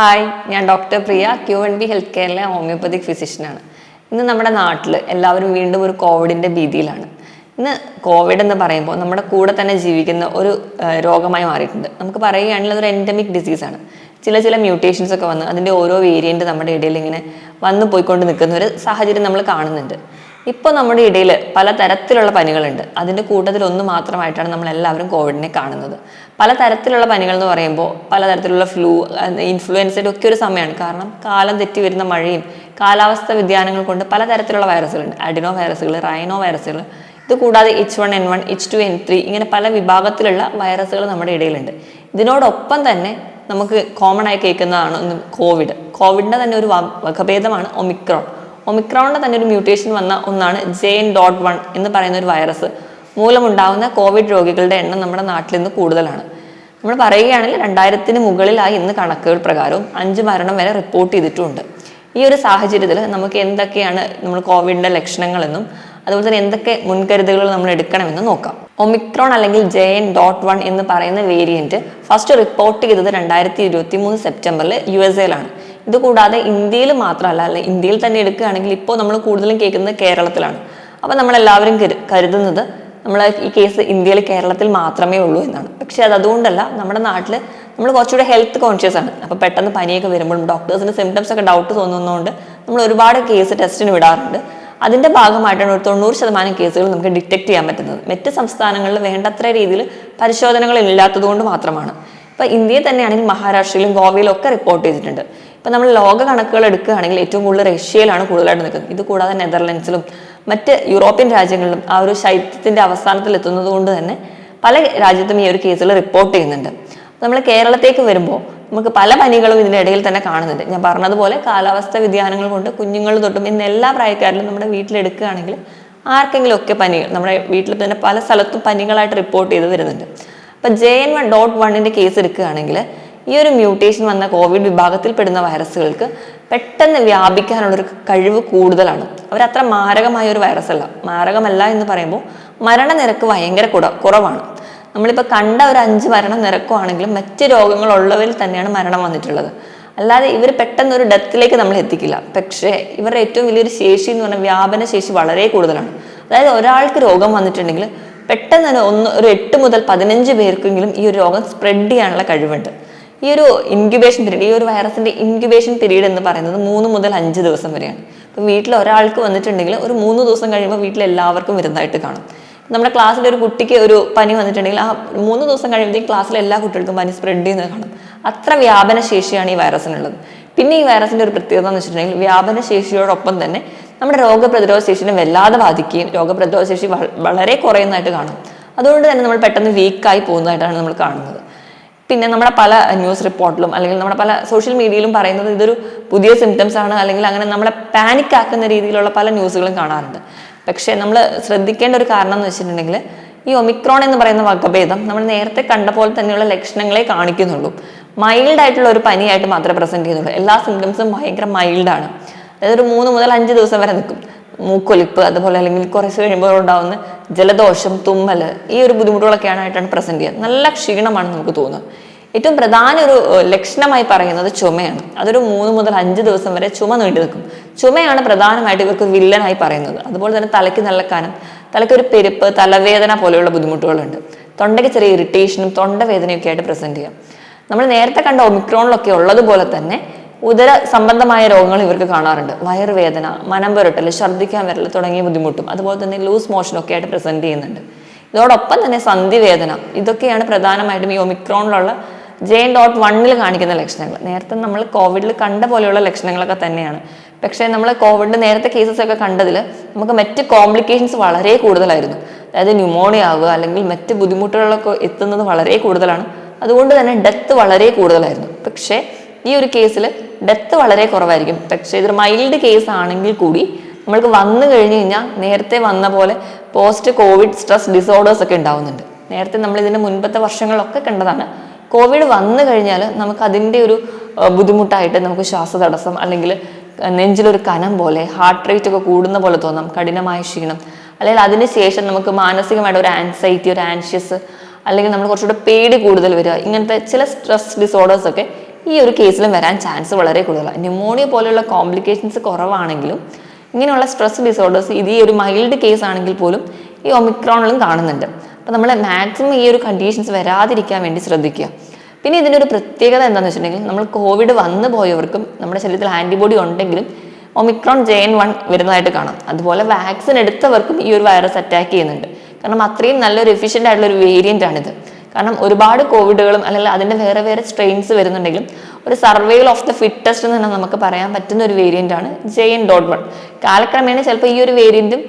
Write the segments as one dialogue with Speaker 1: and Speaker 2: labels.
Speaker 1: Hi ഞാൻ doctor Priya Q N B health കെയറിലെ homoeopathic ഫിസിഷ്യനാണ്. ഇന്ന് നമ്മുടെ നാട്ടിൽ എല്ലാവരും വീണ്ടും ഒരു കോവിഡിന്റെ ഭീതിയിലാണ്. ഇന്ന് കോവിഡ് എന്ന് പറയുമ്പോൾ നമ്മുടെ കൂടെ തന്നെ ജീവിക്കുന്ന ഒരു രോഗമായി മാറിയിട്ടുണ്ട്. നമുക്ക് പറയുകയാണെങ്കിൽ അതൊരു എൻഡമിക് ഡിസീസാണ് ചില ചില മ്യൂട്ടേഷൻസ് ഒക്കെ വന്ന് അതിന്റെ ഓരോ വേരിയന്റ് നമ്മുടെ ഇടയിൽ ഇങ്ങനെ വന്നു പോയിക്കൊണ്ട് നിൽക്കുന്ന ഒരു സാഹചര്യം നമ്മൾ കാണുന്നുണ്ട്. ഇപ്പോൾ നമ്മുടെ ഇടയിൽ പലതരത്തിലുള്ള പനികളുണ്ട്. അതിന്റെ കൂട്ടത്തിൽ ഒന്ന് മാത്രമായിട്ടാണ് നമ്മൾ എല്ലാവരും കോവിഡിനെ കാണുന്നത്. പലതരത്തിലുള്ള പനികൾ എന്ന് പറയുമ്പോൾ പലതരത്തിലുള്ള ഫ്ലൂ ഇൻഫ്ലുവൻസയുടെ ഒക്കെ ഒരു സമയമാണ് കാരണം കാലം തെറ്റി വരുന്ന മഴയും കാലാവസ്ഥ വ്യതിയാനങ്ങൾ കൊണ്ട് പലതരത്തിലുള്ള വൈറസുകളുണ്ട്. അഡിനോ വൈറസുകൾ റൈനോ വൈറസുകൾ ഇത് കൂടാതെ H one N one H two N three ഇങ്ങനെ പല വിഭാഗത്തിലുള്ള വൈറസുകൾ നമ്മുടെ ഇടയിലുണ്ട്. ഇതിനോടൊപ്പം തന്നെ നമുക്ക് കോമൺ ആയി കേൾക്കുന്നതാണ് കോവിഡ്. കോവിഡിന്റെ തന്നെ ഒരു വകഭേദമാണ് ഒമിക്രോൺ. ഒമിക്രോണിന്റെ തന്നെ ഒരു മ്യൂട്ടേഷൻ വന്ന ഒന്നാണ് ജെ എൻ ഡോട്ട് വൺ എന്ന് പറയുന്ന ഒരു വൈറസ് മൂലമുണ്ടാകുന്ന കോവിഡ് രോഗികളുടെ എണ്ണം നമ്മുടെ നാട്ടിൽ നിന്ന് കൂടുതലാണ്. നമ്മൾ പറയുകയാണെങ്കിൽ രണ്ടായിരത്തിന് മുകളിലായി ഇന്ന് കണക്കുകൾ പ്രകാരവും അഞ്ച് മരണം വരെ റിപ്പോർട്ട് ചെയ്തിട്ടുമുണ്ട് ഈ ഒരു സാഹചര്യത്തിൽ നമുക്ക് എന്തൊക്കെയാണ് നമ്മൾ കോവിഡിന്റെ ലക്ഷണങ്ങളെന്നും അതുപോലെ തന്നെ എന്തൊക്കെ മുൻകരുതലുകൾ നമ്മൾ എടുക്കണമെന്ന് നോക്കാം. ഒമിക്രോൺ അല്ലെങ്കിൽ ജെ എൻ ഡോട്ട് വൺ എന്ന് പറയുന്ന വേരിയന്റ് ഫസ്റ്റ് റിപ്പോർട്ട് ചെയ്തത് രണ്ടായിരത്തി ഇരുപത്തി മൂന്ന് സെപ്റ്റംബറിൽ യു എസ് എയിലാണ് ഇത് കൂടാതെ ഇന്ത്യയിൽ മാത്രമല്ല അല്ലെ ഇന്ത്യയിൽ തന്നെ എടുക്കുകയാണെങ്കിൽ ഇപ്പോൾ നമ്മൾ കൂടുതലും കേൾക്കുന്നത് കേരളത്തിലാണ്. അപ്പോൾ നമ്മളെല്ലാവരും കരു- കരുതുന്നത് നമ്മൾ ഈ കേസ് ഇന്ത്യയിൽ കേരളത്തിൽ മാത്രമേ ഉള്ളൂ എന്നാണ്. പക്ഷേ അത് അതുകൊണ്ടല്ല നമ്മുടെ നാട്ടിൽ നമ്മൾ കുറച്ചുകൂടെ ഹെൽത്ത് കോൺഷ്യസ് ആണ്. അപ്പോൾ പെട്ടെന്ന് പനിയൊക്കെ വരുമ്പോഴും ഡോക്ടേഴ്സിന് സിംറ്റംസ് ഒക്കെ ഡൗട്ട് തോന്നുന്നതുകൊണ്ട് നമ്മൾ ഒരുപാട് കേസ് ടെസ്റ്റിന് വിടാറുണ്ട്. അതിന്റെ ഭാഗമായിട്ടാണ് ഒരു തൊണ്ണൂറ് ശതമാനം കേസുകൾ നമുക്ക് ഡിറ്റക്ട് ചെയ്യാൻ പറ്റുന്നത്. മറ്റ് സംസ്ഥാനങ്ങളിൽ വേണ്ടത്ര രീതിയിൽ പരിശോധനകൾ ഇല്ലാത്തതുകൊണ്ട് മാത്രമാണ്. ഇപ്പോൾ ഇന്ത്യയിൽ തന്നെയാണെങ്കിൽ മഹാരാഷ്ട്രയിലും ഗോവയിലും ഒക്കെ റിപ്പോർട്ട് ചെയ്തിട്ടുണ്ട്. ഇപ്പൊ നമ്മൾ ലോക കണക്കുകൾ എടുക്കുകയാണെങ്കിൽ ഏറ്റവും കൂടുതൽ റഷ്യയിലാണ് കൂടുതലായിട്ട് നിൽക്കുന്നത്. ഇത് കൂടാതെ നെതർലൻഡ്സിലും മറ്റ് യൂറോപ്യൻ രാജ്യങ്ങളിലും ആ ഒരു ശൈത്യത്തിന്റെ അവസാനത്തിൽ എത്തുന്നത് കൊണ്ട് തന്നെ പല രാജ്യത്തും ഈ ഒരു കേസുകൾ റിപ്പോർട്ട് ചെയ്യുന്നുണ്ട്. നമ്മൾ കേരളത്തേക്ക് വരുമ്പോൾ നമുക്ക് പല പനികളും ഇതിന്റെ ഇടയിൽ തന്നെ കാണുന്നുണ്ട്. ഞാൻ പറഞ്ഞതുപോലെ കാലാവസ്ഥ വ്യതിയാനങ്ങൾ കൊണ്ട് കുഞ്ഞുങ്ങൾ തൊട്ടും ഇന്ന് എല്ലാ പ്രായക്കാരിലും നമ്മുടെ വീട്ടിലെടുക്കുകയാണെങ്കിൽ ആർക്കെങ്കിലും ഒക്കെ പനികൾ നമ്മുടെ വീട്ടിൽ തന്നെ പല സ്ഥലത്തും പനികളായിട്ട് റിപ്പോർട്ട് ചെയ്ത് വരുന്നുണ്ട്. അപ്പം ജെ എൻ വൺ ഡോട്ട് വണ്ണിന്റെ കേസ് എടുക്കുകയാണെങ്കിൽ ഈ ഒരു മ്യൂട്ടേഷൻ വന്ന കോവിഡ് വിഭാഗത്തിൽപ്പെടുന്ന വൈറസുകൾക്ക് പെട്ടെന്ന് വ്യാപിക്കാനുള്ളൊരു കഴിവ് കൂടുതലാണ്. അവരത്ര മാരകമായ ഒരു വൈറസ് അല്ല മാരകമല്ല എന്ന് പറയുമ്പോൾ മരണനിരക്ക് ഭയങ്കര കുറ- കുറവാണ്. നമ്മളിപ്പോൾ കണ്ട ഒരു അഞ്ച് മരണ നിരക്കുവാണെങ്കിലും മറ്റ് രോഗങ്ങളുള്ളവരിൽ തന്നെയാണ് മരണം വന്നിട്ടുള്ളത്. അല്ലാതെ ഇവർ പെട്ടെന്ന് ഒരു ഡെത്തിലേക്ക് നമ്മൾ എത്തിക്കില്ല. പക്ഷേ ഇവരുടെ ഏറ്റവും വലിയൊരു ശേഷി എന്ന് പറഞ്ഞാൽ വ്യാപന ശേഷി വളരെ കൂടുതലാണ്. അതായത് ഒരാൾക്ക് രോഗം വന്നിട്ടുണ്ടെങ്കിൽ പെട്ടെന്ന് തന്നെ ഒന്ന് ഒരു എട്ട് മുതൽ പതിനഞ്ച് പേർക്കെങ്കിലും ഈ ഒരു രോഗം സ്പ്രെഡ് ചെയ്യാനുള്ള കഴിവുണ്ട്. ഈ ഒരു ഇൻക്യുബേഷൻ പീരീഡ് ഈ ഒരു വൈറസിന്റെ ഇൻക്യുബേഷൻ പീരീഡ് എന്ന് പറയുന്നത് മൂന്ന് മുതൽ അഞ്ച് ദിവസം വരെയാണ്. ഇപ്പം വീട്ടിൽ ഒരാൾക്ക് വന്നിട്ടുണ്ടെങ്കിൽ ഒരു മൂന്ന് ദിവസം കഴിയുമ്പോൾ വീട്ടിൽ എല്ലാവർക്കും വരുന്നതായിട്ട് കാണും. നമ്മുടെ ക്ലാസ്സിൽ ഒരു കുട്ടിക്ക് ഒരു പനി വന്നിട്ടുണ്ടെങ്കിൽ ആ മൂന്ന് ദിവസം കഴിയുമ്പോഴത്തേക്കും ക്ലാസ്സിലെ എല്ലാ കുട്ടികൾക്കും പനി സ്പ്രെഡ് ചെയ്യുന്നത് കാണും. അത്ര വ്യാപന ശേഷിയാണ് ഈ വൈറസിനുള്ളത് പിന്നെ ഈ വൈറസിന്റെ ഒരു പ്രത്യേകത എന്ന് വെച്ചിട്ടുണ്ടെങ്കിൽ വ്യാപന ശേഷിയോടൊപ്പം തന്നെ നമ്മുടെ രോഗപ്രതിരോധ ശേഷിനെ വല്ലാതെ ബാധിക്കുകയും രോഗപ്രതിരോധ ശേഷി വളരെ കുറയുന്നതായിട്ട് കാണും. അതുകൊണ്ട് തന്നെ നമ്മൾ പെട്ടെന്ന് വീക്കായി പോകുന്നതായിട്ടാണ് നമ്മൾ കാണുന്നത്. പിന്നെ നമ്മുടെ പല ന്യൂസ് റിപ്പോർട്ടിലും അല്ലെങ്കിൽ നമ്മുടെ പല സോഷ്യൽ മീഡിയയിലും പറയുന്നത് ഇതൊരു പുതിയ സിംറ്റംസ് ആണ്. അല്ലെങ്കിൽ അങ്ങനെ നമ്മളെ പാനിക് ആക്കുന്ന രീതിയിലുള്ള പല ന്യൂസുകളും കാണാറുണ്ട്. പക്ഷേ നമ്മൾ ശ്രദ്ധിക്കേണ്ട ഒരു കാരണം എന്ന് വെച്ചിട്ടുണ്ടെങ്കിൽ ഈ ഒമിക്രോൺ എന്ന് പറയുന്ന വകഭേദം നമ്മൾ നേരത്തെ കണ്ട പോലെ തന്നെയുള്ള ലക്ഷണങ്ങളെ കാണിക്കുന്നുള്ളൂ. മൈൽഡ് ആയിട്ടുള്ള ഒരു പനിയായിട്ട് മാത്രമേ പ്രസന്റ് ചെയ്യുന്നുള്ളൂ. എല്ലാ സിംറ്റംസും ഭയങ്കര മൈൽഡാണ് അതായത് ഒരു മൂന്ന് മുതൽ അഞ്ച് ദിവസം വരെ നിൽക്കും. മൂക്കൊലിപ്പ് അതുപോലെ അല്ലെങ്കിൽ കുറച്ച് കഴിയുമ്പോൾ ഉണ്ടാവുന്ന ജലദോഷം തുമ്മൽ ഈ ഒരു ബുദ്ധിമുട്ടുകളൊക്കെയാണ് ആയിട്ടാണ് പ്രസന്റ് ചെയ്യുക. നല്ല ക്ഷീണമാണ് നമുക്ക് തോന്നുന്നത് ഏറ്റവും പ്രധാന ഒരു ലക്ഷണമായി പറയുന്നത് ചുമയാണ്. അതൊരു മൂന്ന് മുതൽ അഞ്ച് ദിവസം വരെ ചുമ നീണ്ടു നിൽക്കും. ചുമയാണ് പ്രധാനമായിട്ട് ഇവർക്ക് വില്ലനായി പറയുന്നത്. അതുപോലെ തന്നെ തലയ്ക്ക് നല്ല കനം. തലയ്ക്ക് ഒരു പെരുപ്പ് തലവേദന പോലെയുള്ള ബുദ്ധിമുട്ടുകളുണ്ട്. തൊണ്ടയ്ക്ക് ചെറിയ ഇറിറ്റേഷനും തൊണ്ടവേദനയൊക്കെ ആയിട്ട് പ്രസന്റ് ചെയ്യാം നമ്മൾ നേരത്തെ കണ്ട ഒമിക്രോണിലൊക്കെ ഉള്ളതുപോലെ തന്നെ ഉദര സംബന്ധമായ രോഗങ്ങൾ ഇവർക്ക് കാണാറുണ്ട്. വയറുവേദന മനം പുരട്ടൽ ഛർദ്ദിക്കാൻ വരൽ തുടങ്ങിയ ബുദ്ധിമുട്ടും അതുപോലെ തന്നെ ലൂസ് മോഷനൊക്കെ ആയിട്ട് പ്രസന്റ് ചെയ്യുന്നുണ്ട്. ഇതോടൊപ്പം തന്നെ സന്ധിവേദന ഇതൊക്കെയാണ് പ്രധാനമായിട്ടും ഈ ഒമിക്രോണിലുള്ള ജെ ഡോട്ട് വണ്ണിൽ കാണിക്കുന്ന ലക്ഷണങ്ങൾ. നേരത്തെ നമ്മൾ കോവിഡിൽ കണ്ട പോലെയുള്ള ലക്ഷണങ്ങളൊക്കെ തന്നെയാണ്. പക്ഷേ നമ്മൾ കോവിഡിൽ നേരത്തെ കേസസ് ഒക്കെ കണ്ടതിൽ നമുക്ക് മറ്റ് കോംപ്ലിക്കേഷൻസ് വളരെ കൂടുതലായിരുന്നു. അതായത് ന്യൂമോണിയ ആവുക അല്ലെങ്കിൽ മറ്റ് ബുദ്ധിമുട്ടുകളൊക്കെ എത്തുന്നത് വളരെ കൂടുതലാണ്. അതുകൊണ്ട് തന്നെ ഡെത്ത് വളരെ കൂടുതലായിരുന്നു. പക്ഷേ ഈ ഒരു കേസിൽ ഡെത്ത് വളരെ കുറവായിരിക്കും. പക്ഷേ ഇതൊരു മൈൽഡ് കേസ് ആണെങ്കിൽ കൂടി നമ്മൾക്ക് വന്നു കഴിഞ്ഞ് കഴിഞ്ഞാൽ നേരത്തെ വന്ന പോലെ പോസ്റ്റ് കോവിഡ് സ്ട്രെസ് ഡിസോർഡേഴ്സ് ഒക്കെ ഉണ്ടാവുന്നുണ്ട്. നേരത്തെ നമ്മൾ ഇതിന്റെ മുൻപത്തെ വർഷങ്ങളൊക്കെ കണ്ടതാണ്. കോവിഡ് വന്നു കഴിഞ്ഞാൽ നമുക്ക് അതിന്റെ ഒരു ബുദ്ധിമുട്ടായിട്ട് നമുക്ക് ശ്വാസതടസ്സം അല്ലെങ്കിൽ നെഞ്ചിലൊരു കനം പോലെ ഹാർട്ട് റേറ്റ് ഒക്കെ കൂടുന്ന പോലെ തോന്നാം കഠിനമായ ക്ഷീണം. അല്ലെങ്കിൽ അതിന് ശേഷം നമുക്ക് മാനസികമായിട്ട് ഒരു ആൻസൈറ്റി ഒരു ആൻഷ്യസ് അല്ലെങ്കിൽ നമ്മൾ കുറച്ചുകൂടെ പേടി കൂടുതൽ വരിക. ഇങ്ങനത്തെ ചില സ്ട്രെസ് ഡിസോർഡേഴ്സ് ഒക്കെ ഈ ഒരു കേസിലും വരാൻ ചാൻസ് വളരെ കൂടുതലാണ് ന്യൂമോണിയ പോലെയുള്ള കോംപ്ലിക്കേഷൻസ് കുറവാണെങ്കിലും ഇങ്ങനെയുള്ള സ്ട്രെസ് ഡിസോർഡേഴ്സ് ഇത് ഈ ഒരു മൈൽഡ് കേസ് ആണെങ്കിൽ പോലും ഈ ഒമിക്രോണിലും കാണുന്നുണ്ട്. അപ്പോൾ നമ്മൾ മാക്സിമം ഈ ഒരു കണ്ടീഷൻസ് വരാതിരിക്കാൻ വേണ്ടി ശ്രദ്ധിക്കുക. പിന്നെ ഇതിന്റെ ഒരു പ്രത്യേകത എന്താണെന്ന് വെച്ചിട്ടുണ്ടെങ്കിൽ നമ്മൾ കോവിഡ് വന്നു പോയവർക്കും നമ്മുടെ ശരീരത്തിൽ ആന്റിബോഡി ഉണ്ടെങ്കിലും ഒമിക്രോൺ ജെ എൻ വൺ വരുന്നതായിട്ട് കാണാം. അതുപോലെ വാക്സിൻ എടുത്തവർക്കും ഈ ഒരു വൈറസ് അറ്റാക്ക് ചെയ്യുന്നുണ്ട്. കാരണം അത്രയും നല്ലൊരു എഫിഷ്യന്റ് ആയിട്ടുള്ള ഒരു വേരിയന്റ് ആണിത്. കാരണം ഒരുപാട് കോവിഡുകളും അല്ലെങ്കിൽ അതിന്റെ വേറെ വേറെ സ്ട്രെയിൻസ് വരുന്നുണ്ടെങ്കിലും ഒരു സർവൈവൽ ഓഫ് ദ ഫിറ്റസ്റ്റ് എന്ന് തന്നെ നമുക്ക് പറയാൻ പറ്റുന്ന ഒരു വേരിയന്റ് ആണ് ജെ എൻ ഡോട്ട് വൺ കാലക്രമേണ ചിലപ്പോൾ ഈ ഒരു വേരിയന്റും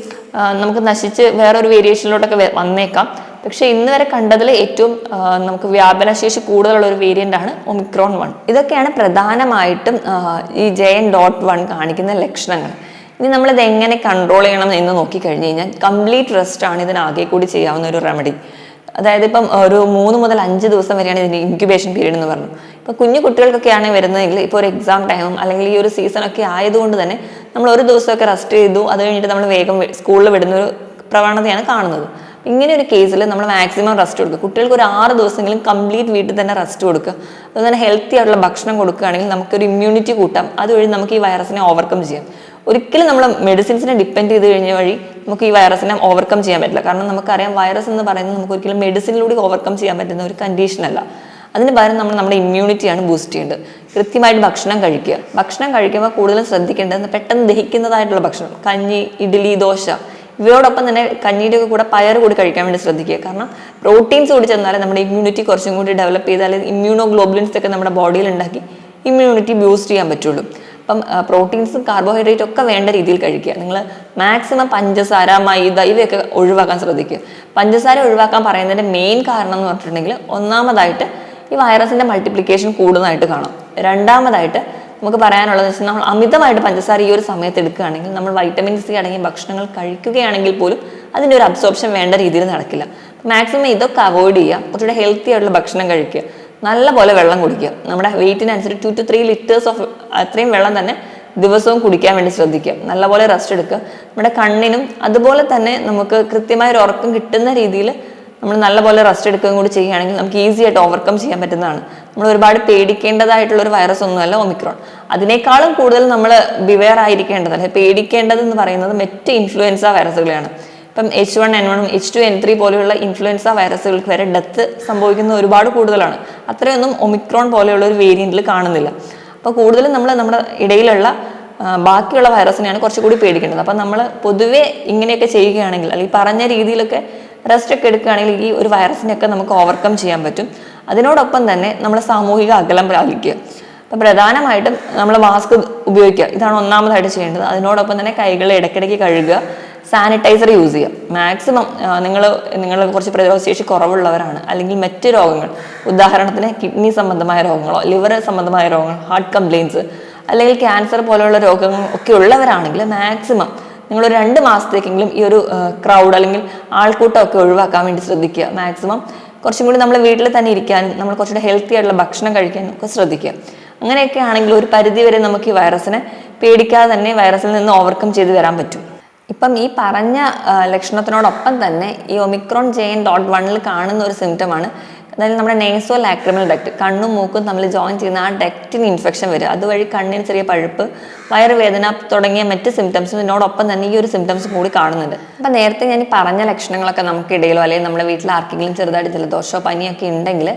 Speaker 1: നമുക്ക് നശിച്ച് വേറൊരു വേരിയേഷനിലോട്ടൊക്കെ വന്നേക്കാം. പക്ഷേ ഇന്ന് വരെ കണ്ടതിൽ ഏറ്റവും നമുക്ക് വ്യാപനശേഷി കൂടുതലുള്ള ഒരു വേരിയന്റ് ആണ് ഒമിക്രോൺ വൺ ഇതൊക്കെയാണ് പ്രധാനമായിട്ടും ഈ ജെ എൻ ഡോട്ട് വൺ കാണിക്കുന്ന ലക്ഷണങ്ങൾ. ഇനി നമ്മളിത് എങ്ങനെ കൺട്രോൾ ചെയ്യണം എന്ന് നോക്കിക്കഴിഞ്ഞ് കഴിഞ്ഞാൽ കംപ്ലീറ്റ് റെസ്റ്റ് ആണ് ഇതിനാകെ കൂടി ചെയ്യാവുന്ന ഒരു റെമഡി അതായത് ഇപ്പം ഒരു മൂന്ന് മുതൽ അഞ്ച് ദിവസം വരെയാണ് ഇതിന് ഇൻക്യുബേഷൻ പീരീഡ് എന്ന് പറഞ്ഞു ഇപ്പം കുഞ്ഞു കുട്ടികൾക്കൊക്കെയാണ് വരുന്നതെങ്കിൽ ഇപ്പോൾ ഒരു എക്സാം ടൈമും അല്ലെങ്കിൽ ഈ ഒരു സീസണൊക്കെ ആയതുകൊണ്ട് തന്നെ നമ്മൾ ഒരു ദിവസമൊക്കെ റെസ്റ്റ് ചെയ്തു അത് കഴിഞ്ഞിട്ട് നമ്മൾ വേഗം സ്കൂളിൽ വിടുന്ന ഒരു പ്രവണതയാണ് കാണുന്നത്. ഇങ്ങനെ ഒരു കേസിൽ നമ്മൾ മാക്സിമം റെസ്റ്റ് കൊടുക്കുക. കുട്ടികൾക്ക് ഒരു ആറ് ദിവസമെങ്കിലും കംപ്ലീറ്റ് വീട്ടിൽ തന്നെ റെസ്റ്റ് കൊടുക്കുക. അതുപോലെ തന്നെ ഹെൽത്തി ആയിട്ടുള്ള ഭക്ഷണം കൊടുക്കുകയാണെങ്കിൽ നമുക്കൊരു ഇമ്മ്യൂണിറ്റി കൂട്ടാം. അതുവഴി നമുക്ക് ഈ വൈറസിനെ ഓവർകം ചെയ്യാം. ഒരിക്കലും നമ്മൾ മെഡിസിൻസിനെ ഡിപ്പെൻഡ് ചെയ്ത് കഴിഞ്ഞ വഴി നമുക്ക് ഈ വൈറസിനെ ഓവർകം ചെയ്യാൻ പറ്റില്ല. കാരണം നമുക്കറിയാം വൈറസ് എന്ന് പറയുന്നത് നമുക്ക് ഒരിക്കലും മെഡിസിനിലൂടെ ഓവർകം ചെയ്യാൻ പറ്റുന്ന ഒരു കണ്ടീഷൻ അല്ല. അതിന് പകരം നമ്മൾ നമ്മുടെ ഇമ്മ്യൂണിറ്റിയാണ് ബൂസ്റ്റ് ചെയ്യേണ്ടത്. കൃത്യമായിട്ട് ഭക്ഷണം കഴിക്കുക. ഭക്ഷണം കഴിക്കുമ്പോൾ കൂടുതലും ശ്രദ്ധിക്കേണ്ടത് പെട്ടെന്ന് ദഹിക്കുന്നതായിട്ടുള്ള ഭക്ഷണം. കഞ്ഞി ഇഡ്ഡലി ദോശ ഇവയോടൊപ്പം തന്നെ കഞ്ഞിയുടെ ഒക്കെ കൂടെ പയർ കൂടി കഴിക്കാൻ വേണ്ടി ശ്രദ്ധിക്കുക. കാരണം പ്രോട്ടീൻസ് കൂടി ചെന്നാലേ നമ്മുടെ ഇമ്മ്യൂണിറ്റി കുറച്ചും കൂടി ഡെവലപ്പ് ചെയ്താൽ ഇമ്മ്യൂണോ ഇമ്മ്യൂണോഗ്ലോബുലിൻസ് ഒക്കെ നമ്മുടെ ബോഡിയിൽ ഉണ്ടാക്കി ഇമ്മ്യൂണിറ്റി ബൂസ്റ്റ് ചെയ്യാൻ പറ്റുള്ളൂ. അപ്പം പ്രോട്ടീൻസും കാർബോഹൈഡ്രേറ്റ് ഒക്കെ വേണ്ട രീതിയിൽ കഴിക്കുക. നിങ്ങൾ മാക്സിമം പഞ്ചസാര മൈദ ഇവയൊക്കെ ഒഴിവാക്കാൻ ശ്രദ്ധിക്കുക. പഞ്ചസാര ഒഴിവാക്കാൻ പറയുന്നതിന്റെ മെയിൻ കാരണം എന്ന് പറഞ്ഞിട്ടുണ്ടെങ്കിൽ ഒന്നാമതായിട്ട് ഈ വൈറസിന്റെ മൾട്ടിപ്ലിക്കേഷൻ കൂടുന്നതായിട്ട് കാണാം. രണ്ടാമതായിട്ട് നമുക്ക് പറയാനുള്ളത് വെച്ചാൽ നമ്മൾ അമിതമായിട്ട് പഞ്ചസാര ഈ ഒരു സമയത്ത് എടുക്കുകയാണെങ്കിൽ നമ്മൾ വൈറ്റമിൻ സി അടങ്ങിയ ഭക്ഷണങ്ങൾ കഴിക്കുകയാണെങ്കിൽ പോലും അതിന്റെ ഒരു അബ്സോർപ്ഷൻ വേണ്ട രീതിയിൽ നടക്കില്ല. മാക്സിമം ഇതൊക്കെ അവോയ്ഡ് ചെയ്യുക. കുറച്ചുകൂടെ ഹെൽത്തി ആയിട്ടുള്ള ഭക്ഷണം കഴിക്കുക. നല്ലപോലെ വെള്ളം കുടിക്കുക. നമ്മുടെ വെയിറ്റിനനുസരിച്ച് two to three litres of അത്രയും വെള്ളം തന്നെ ദിവസവും കുടിക്കാൻ വേണ്ടി ശ്രദ്ധിക്കുക. നല്ലപോലെ റെസ്റ്റ് എടുക്കുക. നമ്മുടെ കണ്ണിനും അതുപോലെ തന്നെ നമുക്ക് കൃത്യമായ ഒരു ഉറക്കം കിട്ടുന്ന രീതിയിൽ നമ്മൾ നല്ലപോലെ റെസ്റ്റ് എടുക്കുകയും കൂടി ചെയ്യുകയാണെങ്കിൽ നമുക്ക് ഈസി ആയിട്ട് ഓവർകം ചെയ്യാൻ പറ്റുന്നതാണ്. നമ്മൾ ഒരുപാട് പേടിക്കേണ്ടതായിട്ടുള്ള ഒരു വൈറസ് ഒന്നുമല്ല ഒമിക്രോൺ. അതിനേക്കാളും കൂടുതൽ നമ്മൾ ബിവെയർ ആയിരിക്കേണ്ടത് അല്ലെ പേടിക്കേണ്ടതെന്ന് പറയുന്നത് മറ്റ് ഇൻഫ്ലുവൻസ വൈറസുകളെയാണ് ഇപ്പം എച്ച് വൺ എൻ വണും എച്ച് ടു എൻ ത്രീ പോലെയുള്ള ഇൻഫ്ലുവൻസ വൈറസുകൾക്ക് വരെ ഡെത്ത് സംഭവിക്കുന്നത് ഒരുപാട് കൂടുതലാണ്. അത്രയൊന്നും ഒമിക്രോൺ പോലെയുള്ള ഒരു വേരിയന്റിൽ കാണുന്നില്ല. അപ്പോൾ കൂടുതലും നമ്മൾ നമ്മുടെ ഇടയിലുള്ള ബാക്കിയുള്ള വൈറസിനെയാണ് കുറച്ചുകൂടി പേടിക്കേണ്ടത്. അപ്പം നമ്മൾ പൊതുവെ ഇങ്ങനെയൊക്കെ ചെയ്യുകയാണെങ്കിൽ അല്ലെങ്കിൽ പറഞ്ഞ രീതിയിലൊക്കെ റെസ്റ്റ് ഒക്കെ എടുക്കുകയാണെങ്കിൽ ഈ ഒരു വൈറസിനെയൊക്കെ നമുക്ക് ഓവർകം ചെയ്യാൻ പറ്റും. അതിനോടൊപ്പം തന്നെ നമ്മൾ സാമൂഹിക അകലം പാലിക്കുക. അപ്പം പ്രധാനമായിട്ടും നമ്മൾ മാസ്ക് ഉപയോഗിക്കുക. ഇതാണ് ഒന്നാമതായിട്ട് ചെയ്യേണ്ടത്. അതിനോടൊപ്പം തന്നെ കൈകൾ ഇടയ്ക്കിടയ്ക്ക് കഴുകുക. സാനിറ്റൈസർ യൂസ് ചെയ്യുക മാക്സിമം നിങ്ങൾ നിങ്ങൾ കുറച്ച് പ്രതിരോധശേഷി കുറവുള്ളവരാണ്. അല്ലെങ്കിൽ മറ്റ് രോഗങ്ങൾ ഉദാഹരണത്തിന് കിഡ്നി സംബന്ധമായ രോഗങ്ങളോ ലിവർ സംബന്ധമായ രോഗങ്ങൾ ഹാർട്ട് കംപ്ലയിൻസ് അല്ലെങ്കിൽ ക്യാൻസർ പോലെയുള്ള രോഗങ്ങൾ ഒക്കെ ഉള്ളവരാണെങ്കിൽ മാക്സിമം നിങ്ങൾ രണ്ട് മാസത്തേക്കെങ്കിലും ഈ ഒരു ക്രൗഡ് അല്ലെങ്കിൽ ആൾക്കൂട്ടമൊക്കെ ഒഴിവാക്കാൻ വേണ്ടി ശ്രദ്ധിക്കുക. മാക്സിമം കുറച്ചും കൂടി നമ്മൾ വീട്ടിൽ തന്നെ ഇരിക്കാൻ നമ്മൾ കുറച്ചുകൂടി ഹെൽത്തി ആയിട്ടുള്ള ഭക്ഷണം കഴിക്കാൻ ഒക്കെ ശ്രദ്ധിക്കുക. അങ്ങനെയൊക്കെ ആണെങ്കിൽ ഒരു പരിധി വരെ നമുക്ക് ഈ വൈറസിനെ പേടിക്കാതെ തന്നെ വൈറസിൽ നിന്ന് ഓവർകം ചെയ്ത് വരാൻ പറ്റും. ഇപ്പം ഈ പറഞ്ഞ ലക്ഷണത്തിനോടൊപ്പം തന്നെ ഈ ഒമിക്രോൺ ജെയിൻ ഡോട്ട് വണ്ണിൽ കാണുന്ന ഒരു സിംറ്റമാണ് അതായത് നമ്മുടെ നേസോ ലാക്രിമൽ ഡക്റ്റ് കണ്ണും മൂക്കും തമ്മിൽ ജോയിൻ ചെയ്യുന്ന ആ ഡക്റ്റിന് ഇൻഫെക്ഷൻ വരും അതുവഴി കണ്ണിന് ചെറിയ പഴുപ്പ് വയറുവേദന തുടങ്ങിയ മറ്റ് സിംറ്റംസും ഇതിനോടൊപ്പം തന്നെ ഈ ഒരു സിംറ്റംസ് കൂടി കാണുന്നുണ്ട്. അപ്പം നേരത്തെ ഞാൻ പറഞ്ഞ ലക്ഷണങ്ങളൊക്കെ നമുക്കിടയിലോ അല്ലെങ്കിൽ നമ്മുടെ വീട്ടിൽ ആർക്കെങ്കിലും ചെറുതായിട്ട് ജലദോഷമോ പനിയൊക്കെ ഉണ്ടെങ്കിൽ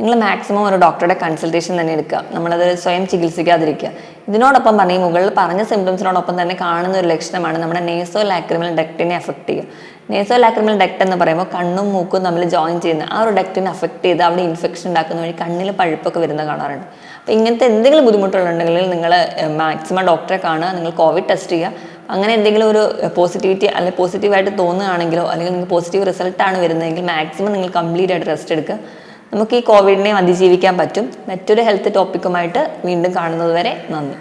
Speaker 1: നിങ്ങൾ മാക്സിമം ഒരു ഡോക്ടറുടെ കൺസൾട്ടേഷൻ തന്നെ എടുക്കുക. നമ്മളത് സ്വയം ചികിത്സിക്കാതിരിക്കുക. ഇതിനോടൊപ്പം പറഞ്ഞ മുകളിൽ പറഞ്ഞ സിംറ്റംസിനോടൊപ്പം തന്നെ കാണുന്ന ഒരു ലക്ഷണമാണ് നമ്മുടെ നേസോ ലാക്രിമൽ ഡക്റ്റിനെ അഫക്റ്റ് ചെയ്യുക. നേസോ ലാക്രിമൽ ഡക്റ്റ് എന്ന് പറയുമ്പോൾ കണ്ണും മൂക്കും തമ്മിൽ ജോയിൻ ചെയ്യുന്ന ആ ഒരു ഡക്റ്റിനെ അഫക്റ്റ് ചെയ്ത് അവിടെ ഇൻഫെക്ഷൻ ഉണ്ടാക്കുന്ന വഴി കണ്ണിൽ പഴുപ്പൊക്കെ വരുന്ന കാണാറുണ്ട്. അപ്പോൾ ഇങ്ങനത്തെ എന്തെങ്കിലും ബുദ്ധിമുട്ടുകളുണ്ടെങ്കിൽ നിങ്ങൾ മാക്സിമം ഡോക്ടറെ കാണുക. നിങ്ങൾ കോവിഡ് ടെസ്റ്റ് ചെയ്യുക. അങ്ങനെ എന്തെങ്കിലും ഒരു പോസിറ്റിവിറ്റി അല്ലെങ്കിൽ പോസിറ്റീവായിട്ട് തോന്നുകയാണെങ്കിലോ അല്ലെങ്കിൽ നിങ്ങൾക്ക് പോസിറ്റീവ് റിസൾട്ടാണ് വരുന്നതെങ്കിൽ മാക്സിമം നിങ്ങൾ കംപ്ലീറ്റ് ആയിട്ട് റെസ്റ്റ് എടുക്കുക. നമുക്ക് ഈ കോവിഡിനെ അതിജീവിക്കാൻ പറ്റും. മറ്റൊരു ഹെൽത്ത് ടോപ്പിക്കുമായിട്ട് വീണ്ടും കാണുന്നതുവരെ നന്ദി.